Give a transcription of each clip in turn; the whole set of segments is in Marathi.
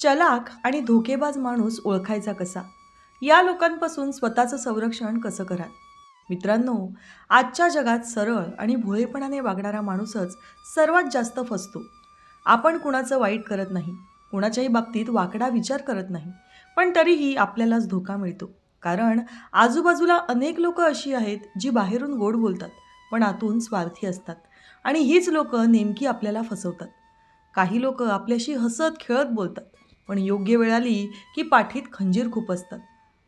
चलाख आणि धोकेबाज माणूस ओळखायचा कसा? या लोकांपासून स्वतःचं संरक्षण कसं कराल? मित्रांनो आजच्या जगात सरळ आणि भोळेपणाने वागणारा माणूसच सर्वात जास्त फसतो. आपण कुणाचं वाईट करत नाही कुणाच्याही बाबतीत वाकडा विचार करत नाही पण तरीही आपल्यालाच धोका मिळतो. कारण आजूबाजूला अनेक लोक अशी आहेत जी बाहेरून गोड बोलतात पण आतून स्वार्थी असतात. आणि हीच लोक नेमकी आपल्याला फसवतात. काही लोक आपल्याशी हसत खेळत बोलतात पण योग्य वेळ आली की पाठीत खंजीर खूप असतात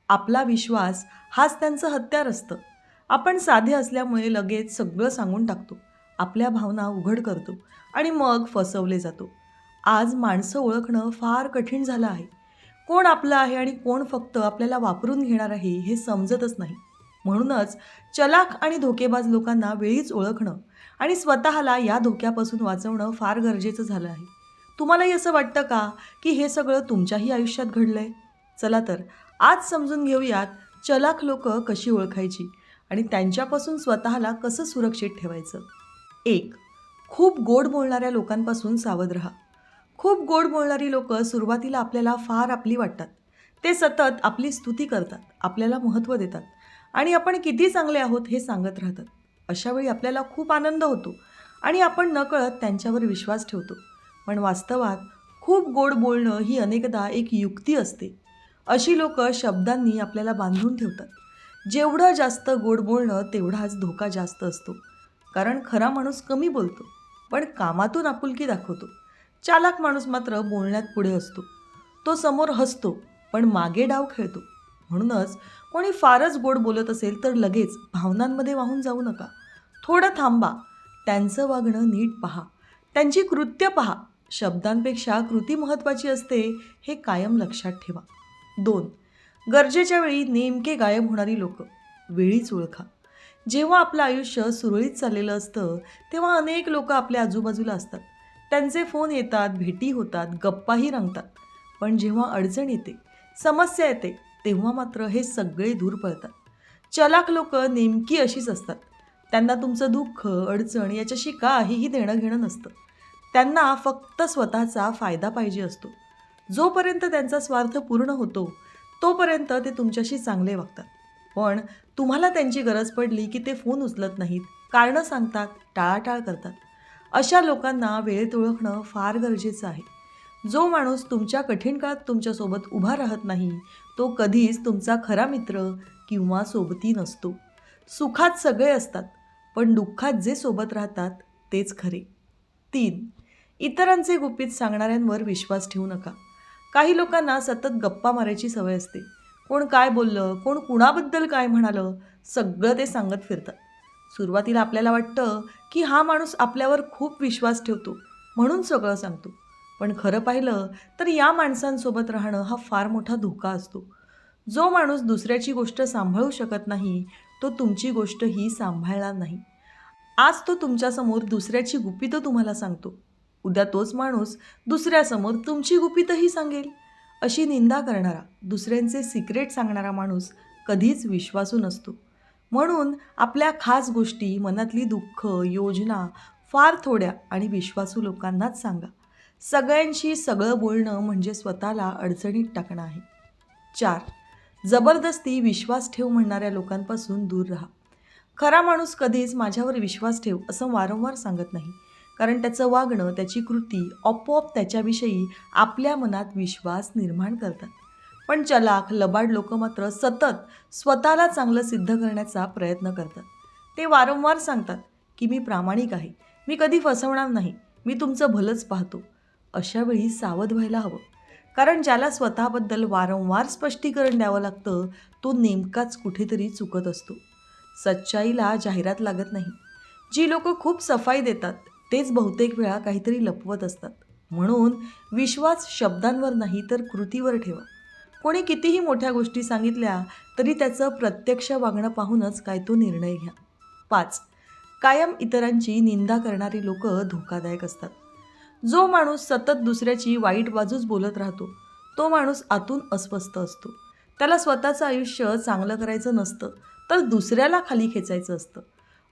आपला विश्वास हाच त्यांचं हत्यार असतं. आपण साधे असल्यामुळे लगेच सगळं सांगून टाकतो. आपल्या भावना उघड करतो आणि मग फसवले जातो. आज माणसं ओळखणं फार कठीण झालं आहे. कोण आपलं आहे आणि कोण फक्त आपल्याला वापरून घेणार आहे हे समजतच नाही. म्हणूनच चलाख आणि धोकेबाज लोकांना वेळीच ओळखणं आणि स्वतःला या धोक्यापासून वाचवणं फार गरजेचं झालं आहे. तुम्हालाही असं वाटतं का की हे सगळं तुमच्याही आयुष्यात घडलं आहे चला तर आज समजून घेऊयात चलाख लोक कशी ओळखायची आणि त्यांच्यापासून स्वतःला कसं सुरक्षित ठेवायचं. एक खूप गोड बोलणाऱ्या लोकांपासून सावध राहा. खूप गोड बोलणारी लोक सुरुवातीला आपल्याला फार आपली वाटतात. ते सतत आपली स्तुती करतात आपल्याला महत्त्व देतात आणि आपण किती चांगले आहोत हे सांगत राहतात. अशावेळी आपल्याला खूप आनंद होतो आणि आपण नकळत त्यांच्यावर विश्वास ठेवतो. पण वास्तवात खूप गोड बोलणं ही अनेकदा एक युक्ती असते. अशी लोक शब्दांनी आपल्याला बांधून ठेवतात. जेवढं जास्त गोड बोलणं तेवढाच धोका जास्त असतो. कारण खरा माणूस कमी बोलतो पण कामातून आपुलकी दाखवतो. चालाक माणूस मात्र बोलण्यात पुढे असतो. तो समोर हसतो पण मागे डाव खेळतो. म्हणूनच कोणी फारच गोड बोलत असेल तर लगेच भावनांमध्ये वाहून जाऊ नका. थोडं थांबा. त्यांचं वागणं नीट पहा. त्यांची कृत्य पहा. शब्दांपेक्षा कृती महत्त्वाची असते हे कायम लक्षात ठेवा. दोन गरजेच्या वेळी नेमके गायब होणारी लोक. वेळीच ओळखा. जेव्हा आपलं आयुष्य सुरळीत चाललेलं असतं तेव्हा अनेक लोक आपल्या आजूबाजूला असतात. त्यांचे फोन येतात भेटी होतात गप्पाही रंगतात. पण जेव्हा अडचण येते समस्या येते तेव्हा मात्र हे सगळे दूर पळतात. चलाक लोक नेमकी अशीच असतात. त्यांना तुमचं दुःख अडचण याच्याशी काहीही देणं घेणं नसतं. त्यांना फक्त स्वतःचा फायदा पाहिजे असतो. जोपर्यंत त्यांचा स्वार्थ पूर्ण होतो तोपर्यंत ते तुमच्याशी चांगले वागतात. पण तुम्हाला त्यांची गरज पडली की ते फोन उचलत नाहीत कारणं सांगतात टाळाटाळ करतात. अशा लोकांना वेळेत ओळखणं फार गरजेचं आहे. जो माणूस तुमच्या कठीण काळात तुमच्यासोबत उभा राहत नाही तो कधीच तुमचा खरा मित्र किंवा सोबती नसतो. सुखात सगळे असतात पण दुःखात जे सोबत राहतात तेच खरे. तीन इतरांचे गुपित सांगणाऱ्यांवर विश्वास ठेवू नका. काही लोकांना सतत गप्पा मारायची सवय असते. कोण काय बोललं कोण कुणाबद्दल काय म्हणालं सगळं ते सांगत फिरतात. सुरुवातीला आपल्याला वाटतं की हा माणूस आपल्यावर खूप विश्वास ठेवतो म्हणून सगळं सांगतो. पण खरं पाहिलं तर या माणसांसोबत राहणं हा फार मोठा धोका असतो. जो माणूस दुसऱ्याची गोष्ट सांभाळू शकत नाही तो तुमची गोष्ट ही सांभाळणार नाही. आज तो तुमच्यासमोर दुसऱ्याची गुपितं तुम्हाला सांगतो. उद्या तोच माणूस दुसऱ्यासमोर तुमची गुपितही सांगेल. अशी निंदा करणारा दुसऱ्यांचे सिक्रेट सांगणारा माणूस कधीच विश्वासू नसतो. म्हणून आपल्या खास गोष्टी मनातली दुःख योजना फार थोड्या आणि विश्वासू लोकांनाच सांगा. सगळ्यांशी सगळं बोलणं म्हणजे स्वतःला अडचणीत टाकणं आहे. चार जबरदस्ती विश्वास ठेव म्हणणाऱ्या लोकांपासून दूर राहा. खरा माणूस कधीच माझ्यावर विश्वास ठेव असं वारंवार सांगत नाही. कारण त्याचं वागणं त्याची कृती आपोआप त्याच्याविषयी आपल्या मनात विश्वास निर्माण करतात. पण चलाख लबाड लोक मात्र सतत स्वतःला चांगलं सिद्ध करण्याचा प्रयत्न करतात. ते वारंवार सांगतात की मी प्रामाणिक आहे. मी कधी फसवणार नाही. मी तुमचं भलंच पाहतो. अशावेळी सावध व्हायला हवं. कारण ज्याला स्वतःबद्दल वारंवार स्पष्टीकरण द्यावं लागतं तो नेमकाच कुठेतरी चुकत असतो. सच्चाईला जाहिरात लागत नाही. जी लोक खूप सफाई देतात तेच बहुतेक वेळा काहीतरी लपवत असतात. म्हणून विश्वास शब्दांवर नाही तर कृतीवर ठेवा. कोणी कितीही मोठ्या गोष्टी सांगितल्या तरी त्याचं प्रत्यक्ष वागणं पाहूनच काय तो निर्णय घ्या. पाच. कायम इतरांची निंदा करणारी लोक धोकादायक असतात. जो माणूस सतत दुसऱ्याची वाईट बाजूच बोलत राहतो तो माणूस आतून अस्वस्थ असतो. त्याला स्वतःचं आयुष्य चांगलं करायचं नसतं तर दुसऱ्याला खाली खेचायचं असतं.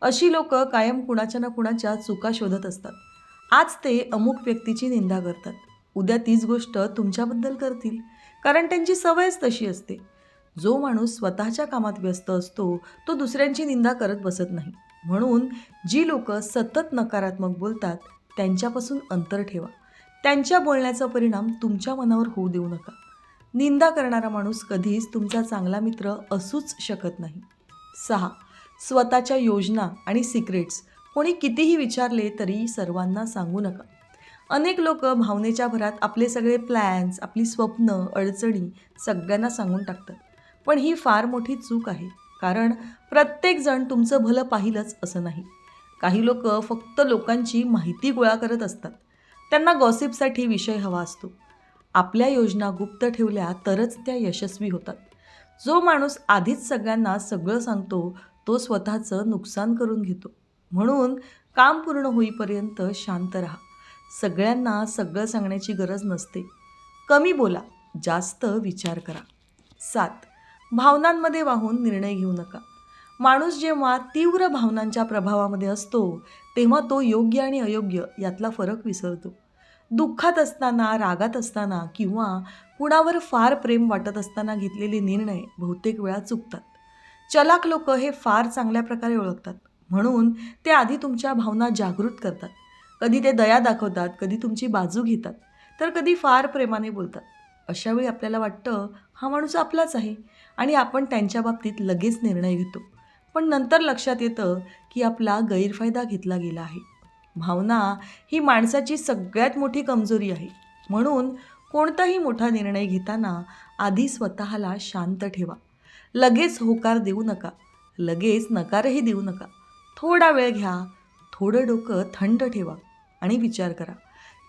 अशी लोक कायम कुणाच्या ना कुणाच्या चुका शोधत असतात. आज ते अमुक व्यक्तीची निंदा करतात. उद्या तीच गोष्ट तुमच्याबद्दल करतील. कारण त्यांची सवयच तशी असते. जो माणूस स्वतःच्या कामात व्यस्त असतो तो दुसऱ्यांची निंदा करत बसत नाही. म्हणून जी लोक सतत नकारात्मक बोलतात त्यांच्यापासून अंतर ठेवा. त्यांच्या बोलण्याचा परिणाम तुमच्या मनावर होऊ देऊ नका. निंदा करणारा माणूस कधीच तुमचा चांगला मित्र असूच शकत नाही. सहा. स्वतःच्या योजना आणि सिक्रेट्स कोणी कितीही विचारले तरी सर्वांना सांगू नका. अनेक लोक भावनेच्या भरात आपले सगळे प्लॅन्स आपली स्वप्न अडचणी सगळ्यांना सांगून टाकतात. पण ही फार मोठी चूक आहे कारण प्रत्येकजण तुमचं भलं पाहिलंच असं नाही. काही लोक फक्त लोकांची माहिती गोळा करत असतात. त्यांना गॉसिपसाठी विषय हवा असतो. आपल्या योजना गुप्त ठेवल्या तरच त्या यशस्वी होतात. जो माणूस आधीच सगळ्यांना सगळं सांगतो तो स्वतःचं नुकसान करून घेतो. म्हणून काम पूर्ण होईपर्यंत शांत राहा. सगळ्यांना सगळं सांगण्याची गरज नसते. कमी बोला जास्त विचार करा. सात भावनांमध्ये वाहून निर्णय घेऊ नका. माणूस जेव्हा तीव्र भावनांच्या प्रभावामध्ये असतो तेव्हा तो योग्य आणि अयोग्य यातला फरक विसरतो. दुःखात असताना रागात असताना किंवा कुणावर फार प्रेम वाटत असताना घेतलेले निर्णय बहुतेक वेळा चुकतात. चलाक लोक हे फार चांगल्या प्रकारे ओळखतात. म्हणून ते आधी तुमच्या भावना जागृत करतात. कधी ते दया दाखवतात कधी तुमची बाजू घेतात तर कधी फार प्रेमाने बोलतात. अशावेळी आपल्याला वाटतं हा माणूस आपलाच आहे आणि आपण त्यांच्या बाबतीत लगेच निर्णय घेतो. पण नंतर लक्षात येतं की आपला गैरफायदा घेतला गेला आहे. भावना ही माणसाची सगळ्यात मोठी कमजोरी आहे. म्हणून कोणताही मोठा निर्णय घेताना आधी स्वतःला शांत ठेवा. लगेच होकार देऊ नका. लगेच नकारही देऊ नका. थोडा वेळ घ्या. थोडं डोकं थंड ठेवा आणि विचार करा.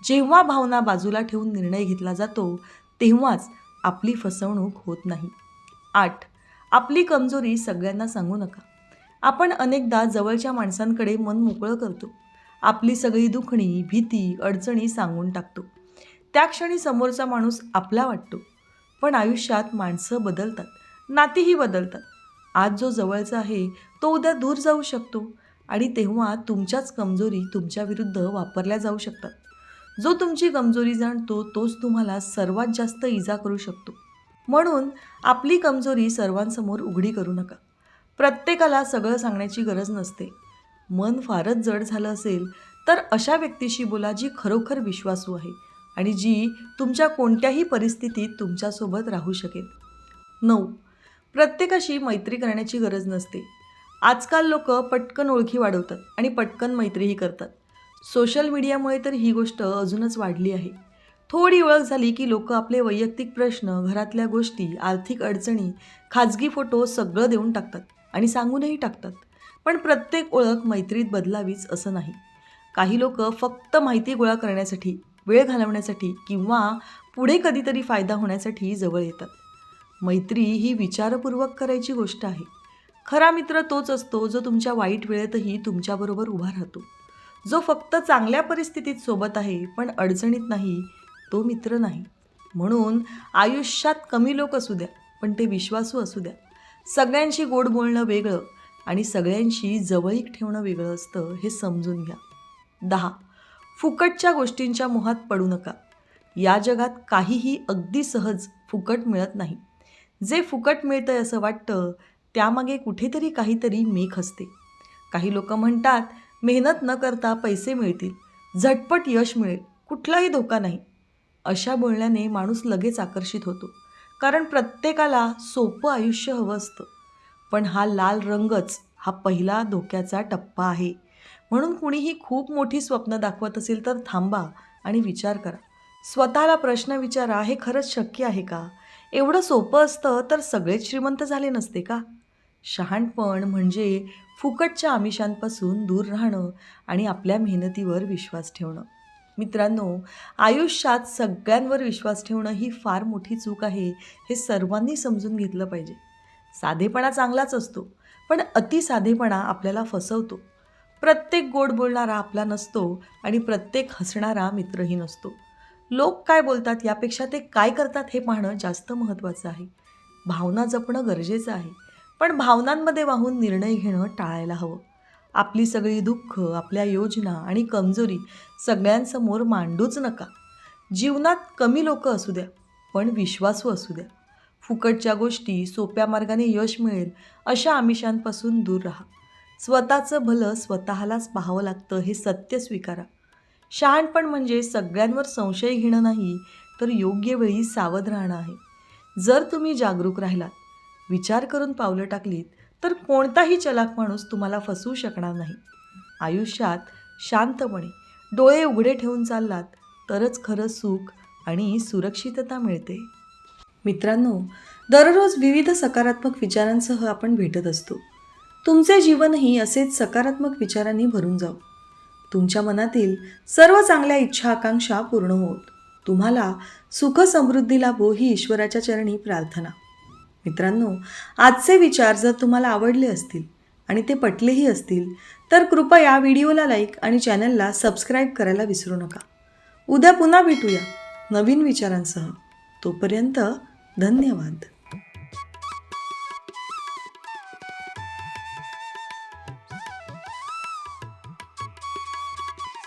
जेव्हा भावना बाजूला ठेवून निर्णय घेतला जातो तेव्हाच आपली फसवणूक होत नाही. आठ. आपली कमजोरी सगळ्यांना सांगू नका. आपण अनेकदा जवळच्या माणसांकडे मन मोकळं करतो. आपली सगळी दुखणी भीती अडचणी सांगून टाकतो. त्या क्षणी समोरचा माणूस आपला वाटतो. पण आयुष्यात माणसं बदलतात. नातीही बदलतात. आज जो जवळचा आहे तो उद्या दूर जाऊ शकतो आणि तेव्हा तुमच्याच कमजोरी तुमच्या विरुद्ध वापरल्या जाऊ शकतात. जो तुमची कमजोरी जाणतो तोच तुम्हाला सर्वात जास्त इजा करू शकतो. म्हणून आपली कमजोरी सर्वांसमोर उघडी करू नका. प्रत्येकाला सगळं सांगण्याची गरज नसते. मन फारच जड झालं असेल तर अशा व्यक्तीशी बोला जी खरोखर विश्वासू आहे आणि जी तुमच्या कोणत्याही परिस्थितीत तुमच्यासोबत राहू शकेल. नऊ. प्रत्येकाशी मैत्री करण्याची गरज नसते. आजकाल लोक पटकन ओळखी वाढवतात आणि पटकन मैत्रीही करतात. सोशल मीडियामुळे तर ही गोष्ट अजूनच वाढली आहे. थोडी ओळख झाली की लोक आपले वैयक्तिक प्रश्न घरातल्या गोष्टी आर्थिक अडचणी खाजगी फोटो सगळं देऊन टाकतात आणि सांगूनही टाकतात. पण प्रत्येक ओळख मैत्रीत बदलावीच असं नाही. काही लोक फक्त माहिती गोळा करण्यासाठी वेळ घालवण्यासाठी किंवा पुढे कधीतरी फायदा होण्यासाठी जवळ येतात. मैत्री ही विचारपूर्वक करायची गोष्ट आहे. खरा मित्र तोच असतो जो तुमच्या वाईट वेळेतही तुमच्याबरोबर उभा राहतो. जो फक्त चांगल्या परिस्थितीत सोबत आहे पण अडचणीत नाही तो मित्र नाही. म्हणून आयुष्यात कमी लोक असू द्या पण ते विश्वासू असू द्या. सगळ्यांशी गोड बोलणं वेगळं आणि सगळ्यांशी जवळीक ठेवणं वेगळं असतं हे समजून घ्या. दहा. फुकटच्या गोष्टींच्या मोहात पडू नका. या जगात काहीही अगदी सहज फुकट मिळत नाही. जे फुकट मिळतंय असं वाटतं त्यामागे कुठेतरी काहीतरी मेख असते. काही लोक म्हणतात मेहनत न करता पैसे मिळतील झटपट यश मिळेल कुठलाही धोका नाही. अशा बोलण्याने माणूस लगेच आकर्षित होतो. कारण प्रत्येकाला सोपं आयुष्य हवं असतं. पण हा लाल रंगच हा पहिला धोक्याचा टप्पा आहे. म्हणून कुणीही खूप मोठी स्वप्न दाखवत असेल तर थांबा आणि विचार करा. स्वतःला प्रश्न विचारा हे खरंच शक्य आहे का? एवढं सोपं असतं तर सगळेच श्रीमंत झाले नसते का? शहाणपण म्हणजे फुकटच्या आमिषांपासून दूर राहणं आणि आपल्या मेहनतीवर विश्वास ठेवणं. मित्रांनो आयुष्यात सगळ्यांवर विश्वास ठेवणं ही फार मोठी चूक आहे हे सर्वांनी समजून घेतलं पाहिजे. साधेपणा चांगलाच असतो पण अतिसाधेपणा आपल्याला फसवतो. प्रत्येक गोड बोलणारा आपला नसतो आणि प्रत्येक हसणारा मित्रही नसतो. लोक काय बोलतात यापेक्षा ते काय करतात हे पाहणं जास्त महत्त्वाचं आहे. भावना जपणं गरजेचं आहे. पण भावनांमध्ये वाहून निर्णय घेणं टाळायला हवं. आपली सगळी दुःख आपल्या योजना आणि कमजोरी सगळ्यांसमोर मांडूच नका. जीवनात कमी लोक असू द्या पण विश्वासू असू द्या. फुकटच्या गोष्टी सोप्या मार्गाने यश मिळेल अशा आमिषांपासून दूर राहा. स्वतःचं भलं स्वतःलाच पाहावं लागतं हे सत्य स्वीकारा. शहाणपण म्हणजे सगळ्यांवर संशय घेणं नाही तर योग्य वेळी सावध राहणं आहे. जर तुम्ही जागरूक राहिलात विचार करून पावलं टाकलीत तर कोणताही चलाक माणूस तुम्हाला फसवू शकणार नाही. आयुष्यात शांतपणे डोळे उघडे ठेवून चाललात तरच खरं सुख आणि सुरक्षितता मिळते. मित्रांनो दररोज विविध सकारात्मक विचारांसह आपण भेटत असतो. तुमचे जीवनही असेच सकारात्मक विचारांनी भरून जाऊ तुमच्या मनातील सर्व चांगल्या इच्छा आकांक्षा पूर्ण होत. तुम्हाला सुख समृद्धी लाभो ही ईश्वराच्या चरणी प्रार्थना. मित्रांनो आजचे विचार जर तुम्हाला आवडले असतील आणि ते पटलेही असतील तर कृपया व्हिडिओला लाईक आणि चॅनलला सबस्क्राईब करायला विसरू नका. उद्या पुन्हा भेटूया नवीन विचारांसह. तोपर्यंत धन्यवाद.